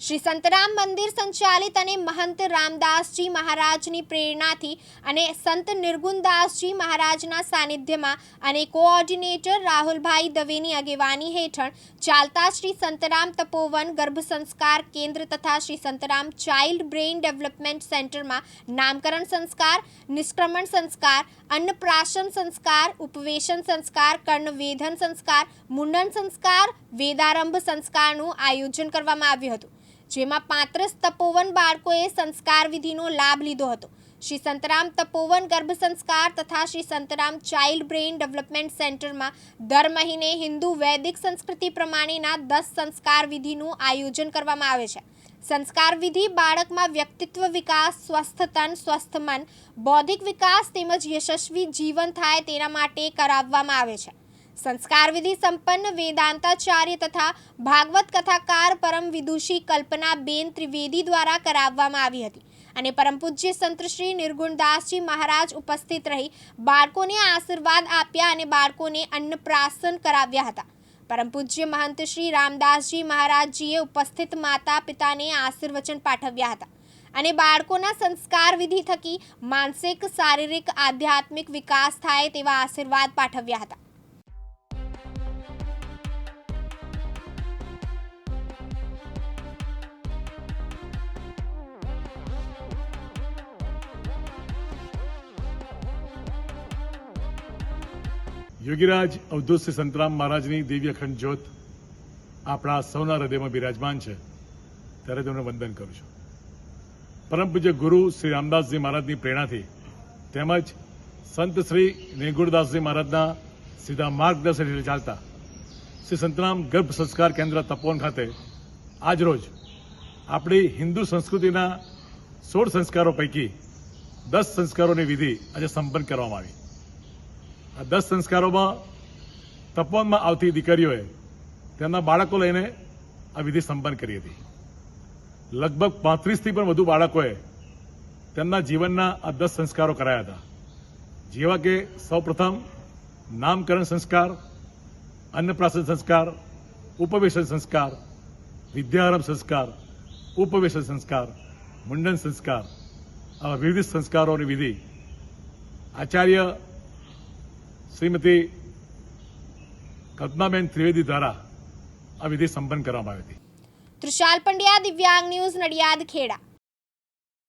શ્રી સંતરામ મંદિર સંચાલિત અને મહંત રામદાસજી મહારાજની પ્રેરણાથી અને સંત નિર્ગુણદાસજી મહારાજના સાનિધ્યમાં અને કોઓર્ડિનેટર રાહુલભાઈ દવેની આગેવાની હેઠળ ચાલતા શ્રી સંતરામ તપોવન ગર્ભ સંસ્કાર કેન્દ્ર તથા Shri Santram child brain development સેન્ટરમાં નામકરણ સંસ્કાર, નિષ્ક્રમણ સંસ્કાર, અન્નપ્રાશન સંસ્કાર, ઉપવેશન સંસ્કાર, કર્ણવેધન સંસ્કાર મુંડન સંસ્કાર, વેદારંભ સંસ્કારનું આયોજન કરવામાં આવ્યું હતું. જેમાં પાંત્રીસ તપોવન બાળકોએ સંસ્કાર વિધિનો લાભ લીધો હતો. શ્રી સંતરામ તપોવન ગર્ભ સંસ્કાર તથા Shri Santram child brain development સેન્ટરમાં દર મહિને હિન્દુ વૈદિક સંસ્કૃતિ પ્રમાણેના દસ સંસ્કાર વિધિનું આયોજન કરવામાં આવે છે. સંસ્કાર વિધિ બાળકમાં વ્યક્તિત્વ વિકાસ, સ્વસ્થ તન, સ્વસ્થ મન, બૌદ્ધિક વિકાસ તેમજ યશસ્વી જીવન થાય તેના માટે કરાવવામાં આવે છે. સંસ્કાર વિધિ સંપન્ન, વેદાંતાચાર્ય તથા ભાગવત કથાકાર પરમ વિદુષી કલ્પના બેન ત્રિવેદી દ્વારા કરાવવામાં આવી હતી અને પરમ પૂજ્ય સંત શ્રી નિર્ગુણદાસજી મહારાજ ઉપસ્થિત રહી બાળકોને આશીર્વાદ આપ્યા અને બાળકોને અન્નપ્રાસન કરાવ્યા હતા. પરમ પૂજ્ય મહંત શ્રી રામદાસજી મહારાજજીએ ઉપસ્થિત માતા પિતાને આશીર્વચન પાઠવ્યા હતા અને બાળકોના સંસ્કાર વિધિ થકી માનસિક, શારીરિક, આધ્યાત્મિક વિકાસ થાય તેવા આશીર્વાદ પાઠવ્યા હતા. યોગીરાજ અવધૂત શ્રી સંતરામ મહારાજની દિવ્ય અખંડ જ્યોત આપણા સૌના હૃદયમાં બિરાજમાન છે. ત્યારે તેમને વંદન કરું છું. પરમ પૂજ્ય ગુરુ શ્રી રામદાસજી મહારાજની પ્રેરણાથી તેમજ સંત શ્રી નેગુરદાસજી મહારાજના સીધા માર્ગદર્શન હેઠળ ચાલતા શ્રી સંતરામ ગર્ભ સંસ્કાર કેન્દ્ર તપોવન ખાતે આજરોજ આપણી હિન્દુ સંસ્કૃતિના સોળ સંસ્કારો પૈકી દસ સંસ્કારોની વિધિ આજે સંપન્ન કરવામાં આવી. આ દસ સંસ્કારોમાં તપોવનમાં આવતી દીકરીઓએ તેમના બાળકો લઈને આ વિધિ સંપન્ન કરી હતી. લગભગ પાંત્રીસથી પણ વધુ બાળકોએ તેમના જીવનના આ દસ સંસ્કારો કરાયા હતા. જેવા કે સૌપ્રથમ નામકરણ સંસ્કાર, અન્નપ્રાશન સંસ્કાર, ઉપવેશન સંસ્કાર, વિદ્યારંભ સંસ્કાર, ઉપવેશન સંસ્કાર, મુંડન સંસ્કાર, આવા વિવિધ સંસ્કારોની વિધિ આચાર્ય શ્રીમતી કલ્પનાબેન ત્રિવેદી દ્વારા આ વિધિ સંપન્ન કરવામાં આવી હતી. તૃષાલ પંડ્યા, દિવ્યાંગ ન્યૂઝ નડિયાદ, ખેડા.